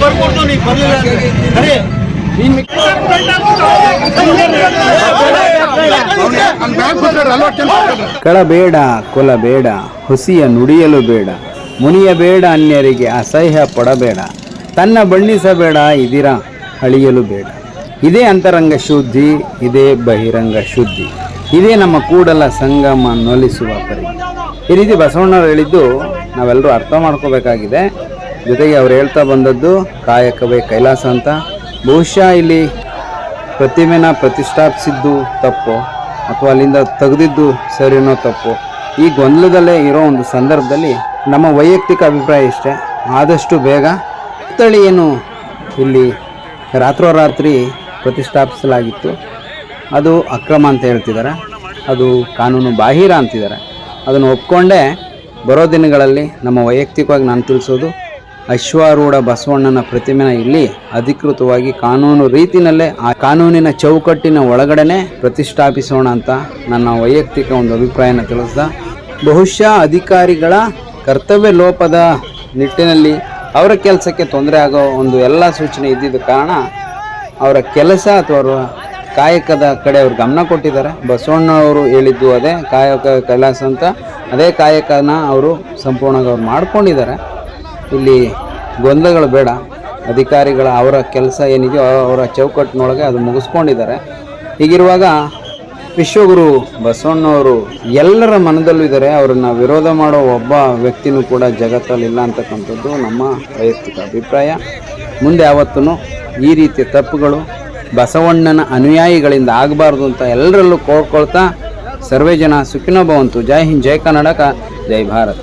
ಬರ್ಕೊಡ್ತು ನೀನು ಬರಲಿಲ್ಲ ಸರಿ ಕಳಬೇಡ ಕೊಲಬೇಡ ಹುಸಿಯ ನುಡಿಯಲು ಬೇಡ. ಮುನಿಯಬೇಡ ಅನ್ಯರಿಗೆ ಅಸಹ್ಯ ಪಡಬೇಡ. ತನ್ನ ಬಣ್ಣಿಸಬೇಡ, ಇದಿರ ಅಳಿಯಲು ಬೇಡ. ಇದೇ ಅಂತರಂಗ ಶುದ್ಧಿ, ಇದೇ ಬಹಿರಂಗ ಶುದ್ಧಿ. ಇದೇ ನಮ್ಮ ಕೂಡಲ ಸಂಗಮ ನೊಲಿಸುವ ಪರಿ ಈ ರೀತಿ ಬಸವಣ್ಣವ್ರು ಹೇಳಿದ್ದು ನಾವೆಲ್ಲರೂ ಅರ್ಥ ಮಾಡ್ಕೋಬೇಕಾಗಿದೆ. ಜೊತೆಗೆ ಅವ್ರು ಹೇಳ್ತಾ ಬಂದದ್ದು ಕಾಯಕವೇ ಕೈಲಾಸ ಅಂತ. ಬಹುಶಃ ಇಲ್ಲಿ ಪ್ರತಿಮೆನ ಪ್ರತಿಷ್ಠಾಪಿಸಿದ್ದು ತಪ್ಪು, ಅಥವಾ ಅಲ್ಲಿಂದ ತೆಗೆದಿದ್ದು ಸರಿನೋ ತಪ್ಪು, ಈ ಗೊಂದಲದಲ್ಲೇ ಇರೋ ಒಂದು ಸಂದರ್ಭದಲ್ಲಿ ನಮ್ಮ ವೈಯಕ್ತಿಕ ಅಭಿಪ್ರಾಯ ಇಷ್ಟೇ. ಆದಷ್ಟು ಬೇಗ ಪುತ್ಥಳಿಯನ್ನು ಇಲ್ಲಿ ರಾತ್ರೋರಾತ್ರಿ ಪ್ರತಿಷ್ಠಾಪಿಸಲಾಗಿತ್ತು. ಅದು ಅಕ್ರಮ ಅಂತ ಹೇಳ್ತಿದ್ದಾರೆ. ಅದು ಕಾನೂನು ಬಾಹಿರ ಅಂತಿದ್ದಾರೆ. ಅದನ್ನು ಒಪ್ಕೊಂಡೇ ಬರೋ ದಿನಗಳಲ್ಲಿ ನಮ್ಮ ವೈಯಕ್ತಿಕವಾಗಿ ನಾನು ತಿಳಿಸೋದು, ಅಶ್ವಾರೂಢ ಬಸವಣ್ಣನ ಪ್ರತಿಮೆನ ಇಲ್ಲಿ ಅಧಿಕೃತವಾಗಿ ಕಾನೂನು ರೀತಿನಲ್ಲೇ, ಆ ಕಾನೂನಿನ ಚೌಕಟ್ಟಿನ ಒಳಗಡೆನೆ ಪ್ರತಿಷ್ಠಾಪಿಸೋಣ ಅಂತ ನನ್ನ ವೈಯಕ್ತಿಕ ಒಂದು ಅಭಿಪ್ರಾಯನ ತಿಳಿಸ್ದ. ಬಹುಶಃ ಅಧಿಕಾರಿಗಳ ಕರ್ತವ್ಯ ಲೋಪದ ನಿಟ್ಟಿನಲ್ಲಿ ಅವರ ಕೆಲಸಕ್ಕೆ ತೊಂದರೆ ಆಗೋ ಒಂದು ಎಲ್ಲ ಸೂಚನೆ ಇದ್ದಿದ್ದ ಕಾರಣ ಅವರ ಕೆಲಸ ಅಥವಾ ಅವರ ಕಾಯಕದ ಕಡೆ ಅವ್ರು ಗಮನ ಕೊಟ್ಟಿದ್ದಾರೆ. ಬಸವಣ್ಣವರು ಹೇಳಿದ್ದು ಅದೇ ಕಾಯಕ ಕೈಲಾಸ ಅಂತ. ಅದೇ ಕಾಯಕನ ಅವರು ಸಂಪೂರ್ಣವಾಗಿ ಅವ್ರು ಮಾಡ್ಕೊಂಡಿದ್ದಾರೆ. ಇಲ್ಲಿ ಗೊಂದಲಗಳು ಬೇಡ. ಅಧಿಕಾರಿಗಳ ಅವರ ಕೆಲಸ ಏನಿದೆಯೋ ಅವರ ಚೌಕಟ್ಟಿನೊಳಗೆ ಅದು ಮುಗಿಸ್ಕೊಂಡಿದ್ದಾರೆ. ಹೀಗಿರುವಾಗ ವಿಶ್ವಗುರು ಬಸವಣ್ಣವರು ಎಲ್ಲರ ಮನದಲ್ಲೂ ಇದ್ದಾರೆ ಅವರನ್ನು ವಿರೋಧ ಮಾಡೋ ಒಬ್ಬ ವ್ಯಕ್ತಿನೂ ಕೂಡ ಜಗತ್ತಲ್ಲಿ ಇಲ್ಲ ಅಂತಕ್ಕಂಥದ್ದು ನಮ್ಮ ವೈಯಕ್ತಿಕ ಅಭಿಪ್ರಾಯ. ಮುಂದೆ ಯಾವತ್ತೂ ಈ ರೀತಿಯ ತಪ್ಪುಗಳು ಬಸವಣ್ಣನ ಅನುಯಾಯಿಗಳಿಂದ ಆಗಬಾರ್ದು ಅಂತ ಎಲ್ಲರಲ್ಲೂ ಕೋರ್ಕೊಳ್ತಾ ಸರ್ವೇ ಜನ ಸುಖಿನೋ ಜೈ ಹಿಂದ್, ಜೈ ಕರ್ನಾಟಕ, ಜೈ ಭಾರತ್.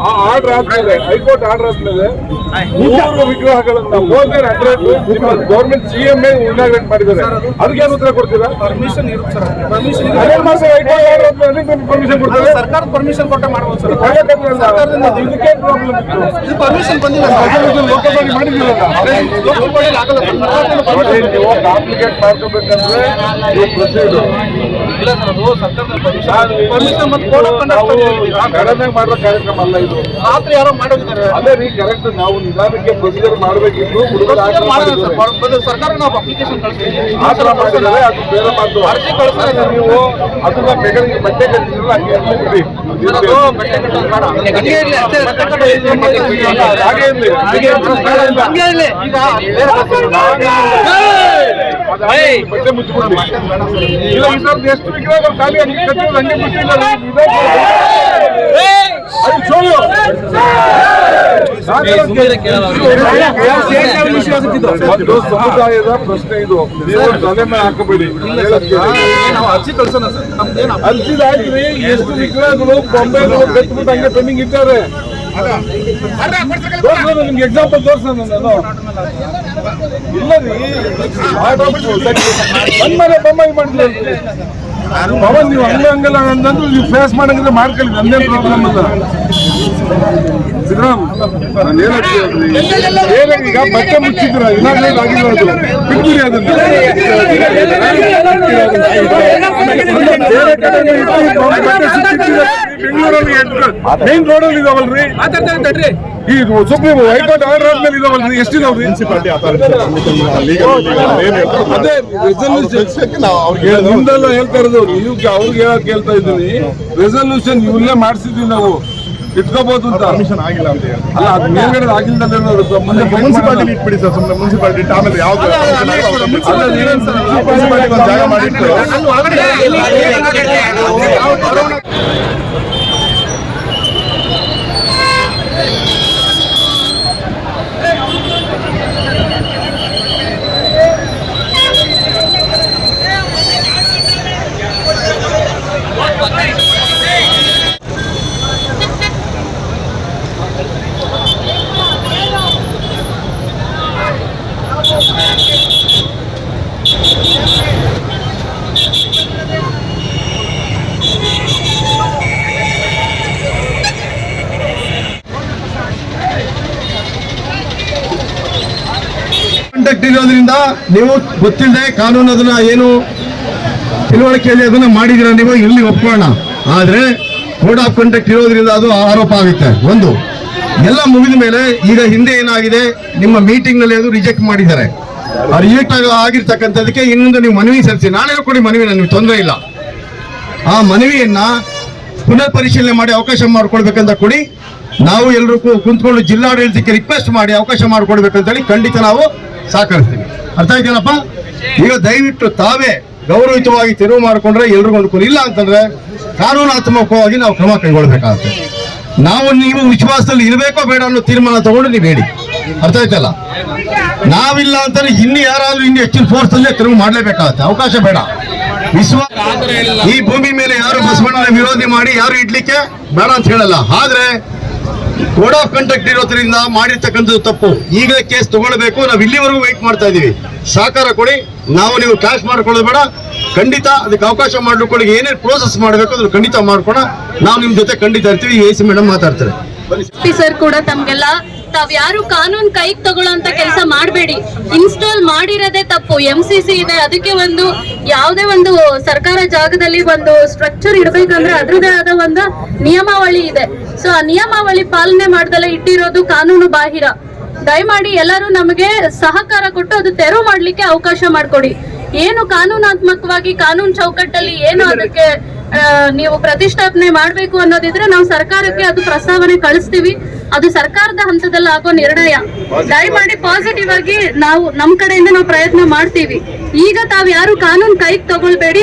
ಆ ಆರ್ಡರ್ ಆದ್ಮೇಲೆ ಹೈಕೋರ್ಟ್ ಆರ್ಡರ್ ಆದ್ಮೇಲೆ ಮೂರು ವಿಗ್ರಹಗಳನ್ನ ಮೋರ್ ದನ್ ಹಂಡ್ರೆಡ್ ನಿಮ್ಮ ಗೌರ್ಮೆಂಟ್ ಸಿಎಂ ಇನಾಗ್ರೇಟ್ ಮಾಡಿದ್ದಾರೆ. ಅದಕ್ಕೆ ಏನು ಉತ್ತರ ಕೊಡ್ತೀರಾ? ಪರ್ಮಿಷನ್ ಇರುತ್ತೆ ಸರ್ ಪರ್ಮಿಷನ್ ಕೊಡ್ತಾರೆ? ಸರ್ಕಾರ ಪರ್ಮಿಷನ್ ಕೊಟ್ಟ ಮಾಡ್ಬೋದು ಸರ್ ಇದಕ್ಕೆ ಪ್ರಾಬ್ಲಮ್ ಇದು ಪರ್ಮಿಷನ್ ಬಂದಿಲ್ಲ ಲೋಕಸಭೆ ಮಾಡಿದಿರಲ್ಲ ಲೋಕಸಭೆಯಲ್ಲಿ ಆಗಲ್ಲ ನೀವು ಕಾಂಪ್ಲಿಕೇಟ್ ಮಾಡ್ಕೋಬೇಕಂದ್ರೆ ಪ್ರೊಸೀಡ್ ಇಲ್ಲ ಸರ್ ಅದು ಸರ್ಕಾರದ ಪರ್ಮಿಷನ್ ಪರ್ಮಿಷನ್ ಮತ್ತೆ ಕೋಡ್ ಆಫ್ ಕಂಡಕ್ಟ್ ಕಡಿಮೆ ಮಾಡೋ ಕಾರ್ಯಕ್ರಮ ಅಲ್ಲ ಇದು. ರಾತ್ರಿ ಯಾರೋ ಮಾಡಿದ್ದಾರೆ. ಅದೇ ರೀ ಕರೆಕ್ಟ್ ನಾವು ನಿಧಾನಕ್ಕೆ ಪ್ರೊಸೀಜರ್ ಮಾಡಬೇಕಿತ್ತು ಹುಡುಗರು ಆಟ ಮಾಡಿದ್ದಾರೆ. ಸರ್ಕಾರ ನಾವು ಅಪ್ಲಿಕೇಶನ್ ಕಳಿಸ್ತೀವಿ. ಆ ಥರ ಅದು ಬೇರೆ ಮಾತು. ಅರ್ಜಿ ಕಳಿಸ್ತಾರೆ ಸರ್ ನೀವು ಅದನ್ನ ಬೆಗಳಿಗೆ ಬಟ್ಟೆ ಕಟ್ಟಿದ್ರಲ್ಲ ಹಂಗೆ ಇರ್ಲಿ ಸರ್, ಅದು ಬಟ್ಟೆ ಕಟ್ಟೋದು ಬೇಡ. ಹಂಗೆ ಇರ್ಲಿ, ಅಷ್ಟೇ ಬಟ್ಟೆ ಕಟ್ಟೋದು ಹಾಗೆ ಇರ್ಲಿ. ಹಂಗೆ ಇರ್ಲಿ. ಈಗ ಬೇರೆ ಅದಾಗಿ ಬಟ್ಟೆ ಮುಚ್ಚಿಬಿಡ್ಲಿ. ಇಲ್ಲ ಈ ಥರದ್ದು ಎಷ್ಟು ವಿಗ್ರಹಗಳು ಖಾಲಿ ಹಂಗೆ ಕಟ್ಟಿರೋದು ಹಂಗೆ ಬಿಟ್ಟಿಲ್ಲ ಅದು ಚೋಳು. ಒಂದು ಸಮುದಾಯದ ಪ್ರಶ್ನೆ ಇದು. ನೀವು ತಲೆ ಮೇಲೆ ಹಾಕಬೇಡಿ. ಅರ್ಜಿ ಕಳ್ಸೋಣ ಸರ್. ನಮ್ದೇನು ಅರ್ಜಿದಾಯ್ತು ಎಷ್ಟು ವಿಗ್ರಹಗಳು ಬೊಂಬೆಗಳು ಕಟ್ಬಿಟ್ಟು ಹಂಗೆ ಪೆಂಡಿಂಗ್ ಇದ್ದಾರೆ. ನಿಮ್ಗೆ ಎಕ್ಸಾಂಪಲ್ ತೋರ್ಸೋಣ ನಾನು ಇಲ್ಲ ರೀ ಬಂದ್ಮೇಲೆ ಬೊಂಬಾಯಿ ಮಾಡಿದ್ರಿ ಪವನ್ ನೀವು ಹಂಗ ಹಂಗಲ್ಲ ಅಂತಂದ್ರೆ ನೀವು ಫೇಸ್ ಮಾಡಂಗಿದ್ರೆ ಮಾಡ್ಕೊಳ್ಳಿ ನಂದೇನು ಪ್ರಾಬ್ಲಮ್ ಅಲ್ಲ ಸಿದ್ದರಾಮ್ ನಾನು ಹೇಳಕ್ಕೆ ಏನಾಗ ಈಗ ಬಟ್ಟೆ ಮುಚ್ಚಿದ್ರ ಇನಾಗ್ರೇಟ್ ಆಗಿಲ್ಲ ಅದು ಬಿಟ್ಬಿಡಿ ಅದನ್ನ ಬೇರೆ ಕಡೆ ಬೆಂಗಳೂರಲ್ಲಿ ಮೇನ್ ರೋಡಲ್ಲಿ ಇದಾವಲ್ರಿ ಈ ಸುಪ್ರೀಂ ಹೈಕೋರ್ಟ್ ಆರ್ಡರ್ ಆದ್ಮೇಲೆ ಇದಾವಲ್ರಿ. ಎಷ್ಟಿದಾವ್ರಿ ಅದೇ ಹೇಳ್ತಾ ಇರೋದು. ನೀವು ಅವ್ರಿಗೆ ಹೇಳಕ್ ಹೇಳ್ತಾ ಇದ್ದೀನಿ. ರೆಸಲ್ಯೂಷನ್ ಇವಲ್ಲೇ ಮಾಡಿಸಿದ್ವಿ ನಾವು. ಇಟ್ಕೋಬಹುದು ಅಂತ ಪರ್ಮಿಷನ್ ಆಗಿಲ್ಲ ಅಂತ ಹೇಳಿ ಅಲ್ಲ ಅದು ಮೇಲ್ಗಡೆ ಆಗಿಲ್ಲದಲ್ಲಿ ನಾವು ಮುಂದೆ ಮುನ್ಸಿಪಾಲಿಟಿ ಇಟ್ಬಿಡಿ ಸರ್ ಸುಮ್ಮನೆ ಮುನ್ಸಿಪಾಲಿಟಿ ಆಮೇಲೆ ಯಾವ್ದು ಅಲ್ಲ, ನೀವೇನ್ ಸರ್, ಮುನ್ಸಿಪಾಲಿಟಿ ಒಂದು ಜಾಗ ಮಾಡಿಟ್ಟು ಕಂಡಕ್ಟ್ ಇರೋದ್ರಿಂದ ನೀವು ಗೊತ್ತಿಲ್ಲದೆ ಕಾನೂನು ಅದನ್ನ ಏನು ತಿಳುವಳಿಕೆಯಲ್ಲಿ ಅದನ್ನ ಮಾಡಿದಿರ ನೀವು ಇಲ್ಲಿ ಒಪ್ಕೊಳ್ಳೋಣ. ಆದ್ರೆ ಕೋಡ್ ಆಫ್ ಕಂಡಕ್ಟ್ ಇರೋದ್ರಿಂದ ಅದು ಆರೋಪ ಆಗುತ್ತೆ. ಒಂದು, ಎಲ್ಲ ಮುಗಿದ ಮೇಲೆ ಈಗ ಹಿಂದೆ ಏನಾಗಿದೆ? ನಿಮ್ಮ ಮೀಟಿಂಗ್ನಲ್ಲಿ ಅದು ರಿಜೆಕ್ಟ್ ಮಾಡಿದ್ದಾರೆ. ರಿಜೆಕ್ಟ್ ಆಗಿರ್ತಕ್ಕಂಥದಕ್ಕೆ ಇನ್ನೊಂದು ನೀವು ಮನವಿ ಸಲ್ಲಿಸಿ. ನಾಳೆ ಕೊಡಿ ಮನವಿ ನಿಮ್ಗೆ ತೊಂದರೆ ಇಲ್ಲ. ಆ ಮನವಿಯನ್ನ ಪುನರ್ ಪರಿಶೀಲನೆ ಮಾಡಿ ಅವಕಾಶ ಮಾಡಿಕೊಡ್ಬೇಕಂತ ಕೊಡಿ. ನಾವು ಎಲ್ರಿಗೂ ಕುಂತ್ಕೊಂಡು ಜಿಲ್ಲಾಡಳಿತಕ್ಕೆ ರಿಕ್ವೆಸ್ಟ್ ಮಾಡಿ ಅವಕಾಶ ಮಾಡಿಕೊಡ್ಬೇಕಂತೇಳಿ ಖಂಡಿತ ನಾವು ಸಹಕರಿಸ್ತೀವಿ. ಅರ್ಥ ಆಯ್ತೇನಪ್ಪ? ಈಗ ದಯವಿಟ್ಟು ತಾವೇ ಗೌರವಿತವಾಗಿ ತೆರವು ಮಾಡಿಕೊಂಡ್ರೆ ಎಲ್ರಿಗೂ ಅನುಕೂಲ ಇಲ್ಲ ಅಂತಂದ್ರೆ ಕಾನೂನಾತ್ಮಕವಾಗಿ ನಾವು ಕ್ರಮ ಕೈಗೊಳ್ಬೇಕಾಗುತ್ತೆ. ನಾವು ನೀವು ವಿಶ್ವಾಸದಲ್ಲಿ ಇರಬೇಕೋ ಬೇಡ ಅನ್ನೋ ತೀರ್ಮಾನ ತಗೊಂಡು ನೀವು ಹೇಳಿ. ಅರ್ಥ ಆಯ್ತಲ್ಲ? ನಾವಿಲ್ಲ ಅಂತಂದ್ರೆ ಇನ್ನು ಯಾರಾದ್ರೂ ಇನ್ನು ಹೆಚ್ಚಿನ ಫೋರ್ಸ್ ಅಲ್ಲೇ ತೆರವು ಮಾಡಲೇಬೇಕಾಗುತ್ತೆ. ಅವಕಾಶ ಬೇಡ. ವಿಶ್ವ ಈ ಭೂಮಿ ಮೇಲೆ ಯಾರು ಬಸವಣ್ಣನ ವಿರೋಧಿ ಮಾಡಿ ಯಾರು ಇಡ್ಲಿಕ್ಕೆ ಬೇಡ ಅಂತ ಹೇಳಲ್ಲ. ಆದ್ರೆ ಕೋಡ್ ಆಫ್ ಕಂಡಕ್ಟ್ ಇರೋದ್ರಿಂದ ಮಾಡಿರ್ತಕ್ಕಂಥದ್ದು ತಪ್ಪು. ಈಗ ಕೇಸ್ ತಗೊಳ್ಬೇಕು. ನಾವು ಇಲ್ಲಿವರೆಗೂ ವೆಯ್ಟ್ ಮಾಡ್ತಾ ಇದೀವಿ. ಸಹಕಾರ ಕೊಡಿ. ನಾವು ನೀವು ಕ್ಯಾಶ್ ಮಾಡ್ಕೊಳ್ಳೋದು ಬೇಡ. ಖಂಡಿತ ಅದಕ್ಕೆ ಅವಕಾಶ ಮಾಡ್ಕೊಳ್ಳಿ ಏನೇನು ಪ್ರೋಸೆಸ್ ಮಾಡಬೇಕು ಅದನ್ನು ಖಂಡಿತ ಮಾಡ್ಕೊಣ ನಾವು ನಿಮ್ಮ ಜೊತೆ ಖಂಡಿತ ಇರ್ತೀವಿ. ಎ ಸಿ ಮೇಡಮ್ ಮಾತಾಡ್ತಾರೆ. ಸರ್ ಕೂಡ ತಮ್ಗೆಲ್ಲ ತಾವ್ ಯಾರು ಕಾನೂನ್ ತಗೊಳ್ಳೋ ಅಂತ ಕೆಲಸ ಮಾಡಬೇಡಿ. ಇನ್ಸ್ಟಾಲ್ ಮಾಡಿರೋದೇ ತಪ್ಪು. ಎಂ ಸಿ ಸಿ ಇದೆ. ಅದಕ್ಕೆ ಒಂದು ಯಾವುದೇ ಒಂದು ಸರ್ಕಾರ ಜಾಗದಲ್ಲಿ ಒಂದು ಸ್ಟ್ರಕ್ಚರ್ ಇಡಬೇಕಂದ್ರೆ ಅದರದೇ ಆದ ಒಂದು ನಿಯಮಾವಳಿ ಇದೆ. ಸೊ ಆ ನಿಯಮಾವಳಿ ಪಾಲನೆ ಮಾಡ್ದಲ್ಲ ಇಟ್ಟಿರೋದು ಕಾನೂನು ಬಾಹಿರ. ದಯಮಾಡಿ ಎಲ್ಲರೂ ನಮಗೆ ಸಹಕಾರ ಕೊಟ್ಟು ಅದು ತೆರವು ಮಾಡ್ಲಿಕ್ಕೆ ಅವಕಾಶ ಮಾಡಿಕೊಡಿ. ಏನು ಕಾನೂನಾತ್ಮಕವಾಗಿ ಕಾನೂನು ಚೌಕಟ್ಟಲ್ಲಿ ಏನು ಅದಕ್ಕೆ ನೀವು ಪ್ರತಿಷ್ಠಾಪನೆ ಮಾಡಬೇಕು ಅನ್ನೋದಿದ್ರೆ ನಾವು ಸರ್ಕಾರಕ್ಕೆ ಅದು ಪ್ರಸ್ತಾವನೆ ಕಳಿಸ್ತೀವಿ. ಅದು ಸರ್ಕಾರದ ಹಂತದಲ್ಲಿ ಆಗೋ ನಿರ್ಣಯ. ದಯಮಾಡಿ ಪಾಸಿಟಿವ್ ಆಗಿ ನಾವು ನಮ್ ಕಡೆಯಿಂದ ನಾವು ಪ್ರಯತ್ನ ಮಾಡ್ತೀವಿ. ಈಗ ತಾವ್ ಯಾರು ಕಾನೂನು ಕೈಗೆ ತಗೊಳ್ಬೇಡಿ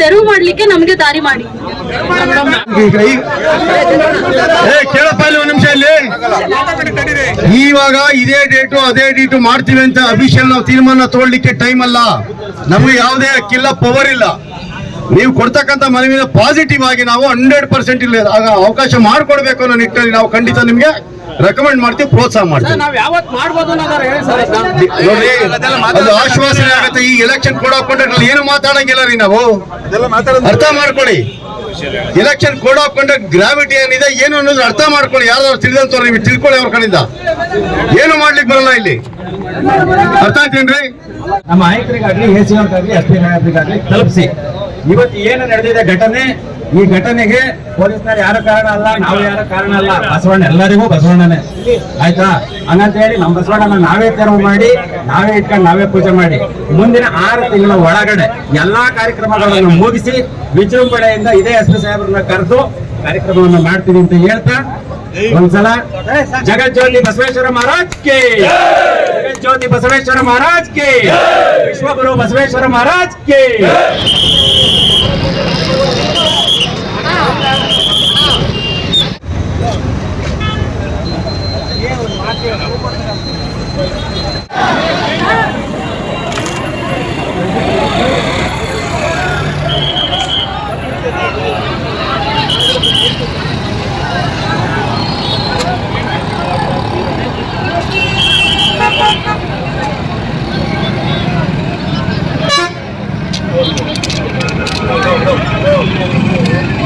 ತೆರವು ಮಾಡ್ಲಿಕ್ಕೆ ನಮ್ಗೆ ದಾರಿ ಮಾಡಿ. ಇವಾಗ ಇದೇ ಡೇಟು ಅದೇ ಡೇಟು ಮಾಡ್ತೀವಿ ಅಂತ ಅಫಿಷಿಯಲ್ ನಾವು ತೀರ್ಮಾನ ತಗೊಳ್ಳಿಕ್ಕೆ ಟೈಮ್ ಅಲ್ಲ. ನಮಗೆ ಯಾವುದೇ ಕಿಲ್ಲ ಪವರ್ ಇಲ್ಲ. ನೀವು ಕೊಡ್ತಕ್ಕಂಥ ಮನವಿನ ಪಾಸಿಟಿವ್ ಆಗಿ ನಾವು ಹಂಡ್ರೆಡ್ ಪರ್ಸೆಂಟ್ ಇಲ್ಲ ಆಗ ಅವಕಾಶ ಮಾಡಿಕೊಡ್ಬೇಕು ಅನ್ನೋ ನಿಟ್ಟಿನಲ್ಲಿ ನಾವು ಖಂಡಿತ ನಿಮಗೆ ರೆಕಮೆಂಡ್ ಮಾಡ್ತೀವಿ ಪ್ರೋತ್ಸಾಹ ಮಾಡ್ತೀವಿ. ನೋಡ್ರಿ ಅದು ಆಶ್ವಾಸನೆ ಆಗುತ್ತೆ ಈ ಎಲೆಕ್ಷನ್ ಕೋಡ್ ಆಫ್ ಕಂಡಕ್ಟ್ ಏನು ಮಾತಾಡಂಗಿಲ್ಲ ರೀ ನಾವು. ಅರ್ಥ ಮಾಡ್ಕೊಳ್ಳಿ. ಎಲೆಕ್ಷನ್ ಕೋಡ್ ಹಾಕೊಂಡ್ರೆ ಗ್ರಾವಿಟಿ ಏನಿದೆ ಏನು ಅನ್ನೋದು ಅರ್ಥ ಮಾಡ್ಕೊಳ್ಳಿ. ಯಾರು ತಿಳಿದಂತವ್ರು ನೀವು ತಿಳ್ಕೊಳ್ಳಿ ಅವ್ರ ಕಡೆಯಿಂದ ಏನು ಮಾಡ್ಲಿಕ್ಕೆ ಬರಲ್ಲ ಇಲ್ಲಿ. ಅರ್ಥ ಆಯ್ತೇನ್ರಿ? ನಮ್ಮ ಆಯುಕ್ತರಿಗಾಗ್ಲಿ ಎ ಸಿ ಅವ್ರಿಗಾಗ್ಲಿ ಎಸ್ ಪಿ ನಾಯಕರಿಗಾಗ್ಲಿ ತಲುಪಿಸಿ. ಇವತ್ತು ಏನು ನಡೆದಿದೆ ಘಟನೆ? ಈ ಘಟನೆಗೆ ಪೊಲೀಸ್ನವ್ರು ಯಾರು ಕಾರಣ ಅಲ್ಲ, ನಾವು ಯಾರು ಕಾರಣ ಅಲ್ಲ. ಬಸವಣ್ಣ, ಎಲ್ಲರಿಗೂ ಬಸವಣ್ಣನೇ. ಆಯ್ತಾ? ಹಂಗಂತ ಹೇಳಿ ನಮ್ಮ ಬಸವಣ್ಣನ ನಾವೇ ತೆರವು ಮಾಡಿ, ನಾವೇ ಇಟ್ಕೊಂಡು ನಾವೇ ಪೂಜೆ ಮಾಡಿ. ಮುಂದಿನ ಆರು ತಿಂಗಳ ಒಳಗಡೆ ಎಲ್ಲಾ ಕಾರ್ಯಕ್ರಮಗಳನ್ನು ಮುಗಿಸಿ ವಿಜೃಂಭಣೆಯಿಂದ ಇದೇ ಎಸ್ ಪಿ ಸಾಹೇಬ್ರನ್ನ ಕರೆದು ಕಾರ್ಯಕ್ರಮವನ್ನು ಮಾಡ್ತೀವಿ ಅಂತ ಹೇಳ್ತಾ, ಒಂದ್ಸಲ ಜಗಜ್ಯೋತಿ ಬಸವೇಶ್ವರ ಮಹಾರಾಜ್ ಕೆ ಜಗಜ್ಯೋತಿ ಬಸವೇಶ್ವರ ಮಹಾರಾಜ್ ಕೆ ವಿಶ್ವಗುರು ಬಸವೇಶ್ವರ ಮಹಾರಾಜ್ ಕೆ Valeu!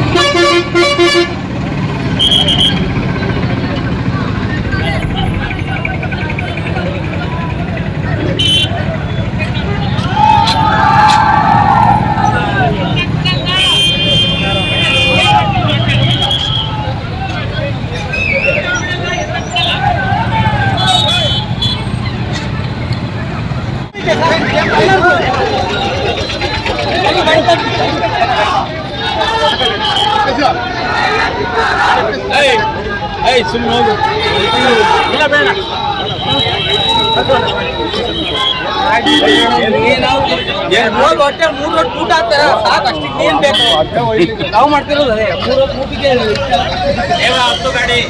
ಹೊಟ್ಟೆ ಮೂರು ಹೊತ್ತು ಊಟ ಆಗ್ತಾರ ಸಾಕು ಅಷ್ಟಕ್ಕೆ ಏನ್ ಬೇಕು. ನಾವು ಮಾಡ್ತಿರೋದು ಅದೇ. ಮೂರು ಹೊತ್ತು ಊಟಕ್ಕೆ ಗಾಡಿ.